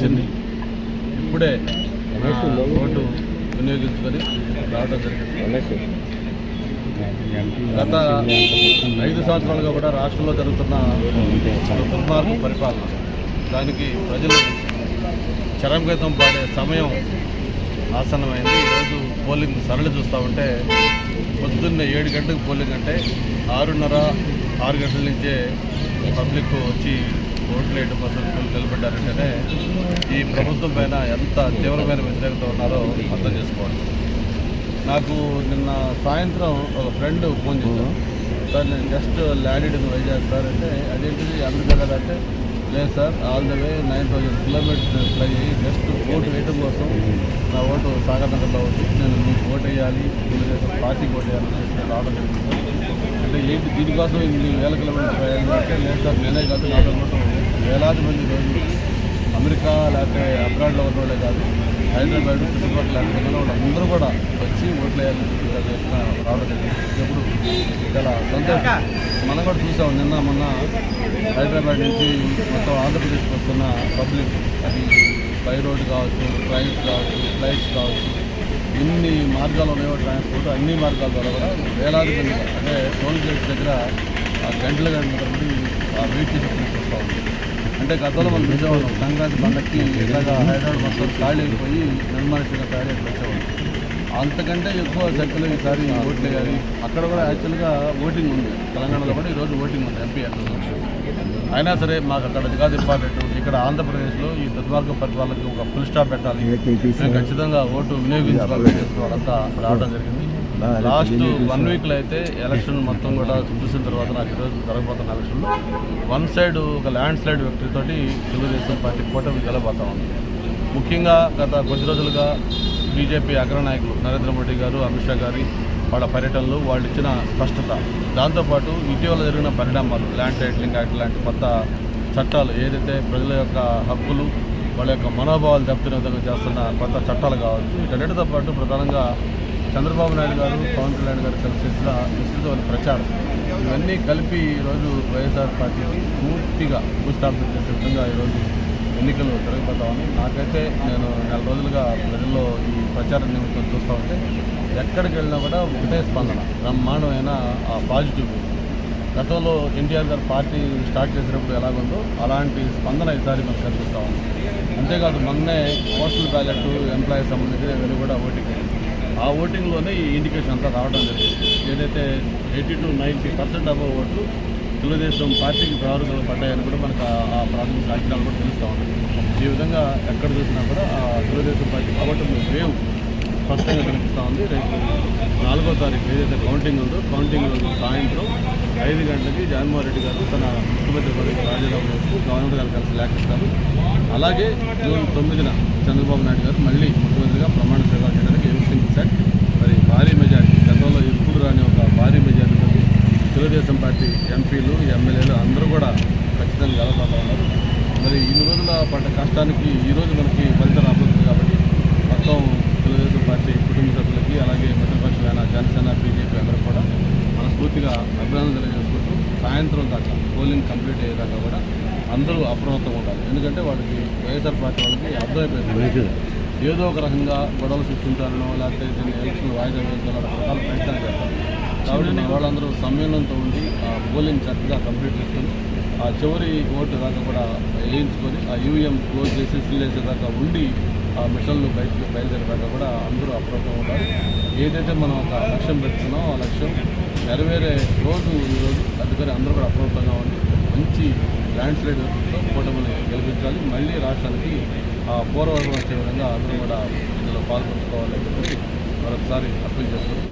పెన్షన్ని ఇప్పుడే ఓటు వినియోగించుకొని రావడం జరిగింది. గత ఐదు సంవత్సరాలుగా కూడా రాష్ట్రంలో జరుగుతున్న దుర్మార్గ పరిపాలన. దానికి ప్రజలు చరంగతం పడే సమయం ఆసన్నమైంది. ఈరోజు పోలింగ్ సరళి చూస్తూ ఉంటే పొద్దున్న ఏడు గంటలకు పోలింగ్ అంటే ఆరున్నర ఆరు గంటల నుంచే పబ్లిక్ వచ్చి ఓట్లు వేయడం కోసం నిలబడ్డారంటేనే ఈ ప్రభుత్వం పైన ఎంత తీవ్రమైన వ్యతిరేకత ఉన్నారో అర్థం చేసుకోవచ్చు నాకు నిన్న సాయంత్రం ఒక ఫ్రెండ్ ఫోన్ చేశాను సార్ నేను just landed in Vizag sir అంటే అదేంటిది అమెరికా కదా అంటే లేదు sir all the way nine thousand kilometres నేను ఫ్లై అయ్యి జస్ట్ ఓటు వేయడం కోసం నా ఓటు సాగర్ నగర్లో ఉంది. నేను మీకు ఓటు వేయాలి తెలుగుదేశం పార్టీకి ఓటు వేయాలని నేను ఆర్డర్ జరిగింది. అంటే ఏంటి దీనికోసం ఇన్ని వేల కిలోమీటర్లు ప్రయాణం అంటే లేదు సార్ నేనే కాదు నాతో వేలాది మంది రోజు అమెరికా లేకపోతే అబ్రాడ్లో ఉన్న వాళ్ళే కాదు హైదరాబాద్ చుట్టుపక్కల వాళ్ళు అందరూ కూడా వచ్చి ఓట్లు వేయాలని రావడం జరిగింది. ఎప్పుడు? చాలా సంతోషం. మనం కూడా చూసాం నిన్న మొన్న హైదరాబాద్ నుంచి మొత్తం ఆంధ్రప్రదేశ్కి వస్తున్న పబ్లిక్ అది బై రోడ్ కావచ్చు ట్రైన్స్ కావచ్చు ఫ్లైట్స్ కావచ్చు ఎన్ని మార్గాలు ఉన్నాయో ట్రాన్స్పోర్ట్ అన్ని మార్గాల ద్వారా కూడా వేలాది మంది అంటే టోల్ గేట్స్ దగ్గర ఆ గంటల గంటల తరబడి ఆ వెయిట్ చేసి తీసుకొస్తూ ఉంటుంది అంటే గతంలో మనం చూసేవాళ్ళం. సంక్రాంతి పండగకి ఇలాగా హైదరాబాద్ మొత్తం ఖాళీ అయిపోయి ఖాళీ అయిపోయి వచ్చేవాళ్ళం. అంతకంటే ఎక్కువ సంఖ్యలో ఈసారి ఓట్లు వేయాలి అక్కడ కూడా యాక్చువల్గా ఓటింగ్ ఉంది. తెలంగాణలో కూడా ఈరోజు ఓటింగ్ ఉంది ఎంపీ ఎలక్షన్ అయినా సరే మాకు అక్కడ కాదు ఇంపార్టెంట్ ఇక్కడ ఆంధ్రప్రదేశ్లో ఈ దుర్మార్గ పరిపాలనకి ఒక ఫుల్ స్టాప్ పెట్టాలి. ఖచ్చితంగా ఓటు వినియోగించుకోవాలని చేసిన వాళ్ళంతా రావడం జరిగింది. లాస్ట్ వన్ వీక్లో అయితే ఎలక్షన్ మొత్తం కూడా చూసిన తర్వాత నాకు ఈరోజు జరగబోతున్న ఎలక్షన్లో వన్ సైడ్ ఒక ల్యాండ్ స్లైడ్ వ్యక్తి తోటి తెలుగుదేశం పార్టీ కూటమి గెలబోతా ఉంది. ముఖ్యంగా గత కొద్ది రోజులుగా బీజేపీ అగ్రనాయకులు నరేంద్ర మోడీ గారు అమిత్ షా గారి వాళ్ళ పర్యటనలు వాళ్ళు ఇచ్చిన స్పష్టత. దాంతోపాటు ఇటీవల జరిగిన పరిణామాలు ల్యాండ్ టైటిలింగ్ యాక్ట్ లాంటి కొత్త చట్టాలు ఏదైతే ప్రజల యొక్క హక్కులు వాళ్ళ యొక్క మనోభావాలు దెబ్బతినే విధంగా చేస్తున్న కొత్త చట్టాలు కావచ్చు వీటన్నిటితో పాటు ప్రధానంగా చంద్రబాబు నాయుడు గారు పవన్ కళ్యాణ్ గారు కలిసి చేసిన విస్తృతమైన ప్రచారం. ఇవన్నీ కలిపి ఈరోజు వైఎస్ఆర్ పార్టీకి పూర్తిగా భూస్థాపన చేసే విధంగా ఈరోజు ఎన్నికలు జరగబోతా ఉన్నాయి. నాకైతే నేను నెల రోజులుగా ప్రజల్లో ఈ ప్రచార నిమిత్తం చూస్తూ ఉంటే ఎక్కడికి వెళ్ళినా కూడా ఒకటే స్పందన బ్రహ్మాండమైన ఆ పాజిటివ్ గతంలో ఎన్టీఆర్ గారు పార్టీ స్టార్ట్ చేసినప్పుడు ఎలాగుందో అలాంటి స్పందన ఈసారి మనకు కనిపిస్తూ ఉంది. అంతేకాదు మొన్నే పోస్టల్ బ్యాలెట్ ఎంప్లాయీస్ సంబంధించి ఇవన్నీ కూడా ఓటింగ్. ఆ ఓటింగ్లోనే ఈ ఇండికేషన్ అంతా రావడం జరిగింది. ఏదైతే eighty to ninety percent above ఓట్లు తెలుగుదేశం పార్టీకి ప్రారంభంలో పడ్డాయని కూడా మనకు ఆ- ప్రాథమిక సాక్ష్యాలు కూడా తెలుస్తూ ఉన్నాయి. ఈ విధంగా ఎక్కడ చూసినా కూడా ఆ తెలుగుదేశం పార్టీ కాబట్టి వేవ్ స్పష్టంగా కనిపిస్తూ ఉంది. రేపు నాలుగో తారీఖు ఏదైతే కౌంటింగ్ ఉందో కౌంటింగ్ రోజు సాయంత్రం ఐదు గంటలకి జగన్మోహన్ రెడ్డి గారు తన ముఖ్యమంత్రి పదవికి రాజీనామా చేస్తూ గవర్నర్ గారు కలిసి లేఖిస్తారు అలాగే జూన్ తొమ్మిదిన చంద్రబాబు నాయుడు గారు మళ్ళీ ముఖ్యమంత్రిగా ప్రమాణ సేవ చేయడానికి పార్టీ ఎంపీలు ఎమ్మెల్యేలు అందరూ కూడా ఖచ్చితంగా గెలవబోతా ఉన్నారు. మరి ఇన్ని రోజుల పడ్డ కష్టానికి ఈ రోజు మనకి ఫలితం రాబోతుంది కాబట్టి మొత్తం తెలుగుదేశం పార్టీ కుటుంబ సభ్యులకి అలాగే మిత్రపక్షమైన జనసేన బీజేపీ అందరూ కూడా మనస్ఫూర్తిగా అభినందన తెలియజేసుకుంటూ సాయంత్రం దాకా పోలింగ్ కంప్లీట్ అయ్యేదాకా కూడా అందరూ అప్రమత్తంగా ఉండాలి. ఎందుకంటే వాళ్ళకి వైఎస్ఆర్ పార్టీ వాళ్ళకి అర్థమైపోయింది. ఏదో ఒక రకంగా గొడవలు సృష్టించాలనో లేకపోతే దీన్ని ఎలక్షన్ వాయిదా వేయాలనో రకాల ప్రయత్నాలు చేస్తారు. కాబట్టి వాళ్ళందరూ సమ్మేళనంతో ఉండి ఆ పోలింగ్ చక్కగా కంప్లీట్ చేసుకొని ఆ చివరి ఓటు దాకా కూడా వేయించుకొని ఆ యూఎం క్లోజ్ చేసి సీలేసే చేసేదాకా ఉండి ఆ మిషన్లు బయటకు బయలుదేరేదాకా కూడా అందరూ అప్రమత్తం ఉండాలి. ఏదైతే మనం ఒక లక్ష్యం పెడుతున్నామో ఆ లక్ష్యం నెరవేరే రోజు ఈరోజు రోజు అందుకని అందరూ కూడా అప్రమత్తంగా ఉండి మంచి ల్యాండ్ స్లైడ్ కూటమిని గెలిపించాలి. మళ్ళీ రాష్ట్రానికి ఆ పూర్వవైపు వచ్చే విధంగా అందరూ కూడా ఇందులో పాల్పంచుకోవాలని చెప్పి మరొకసారి అప్పీల్ చేస్తున్నాం.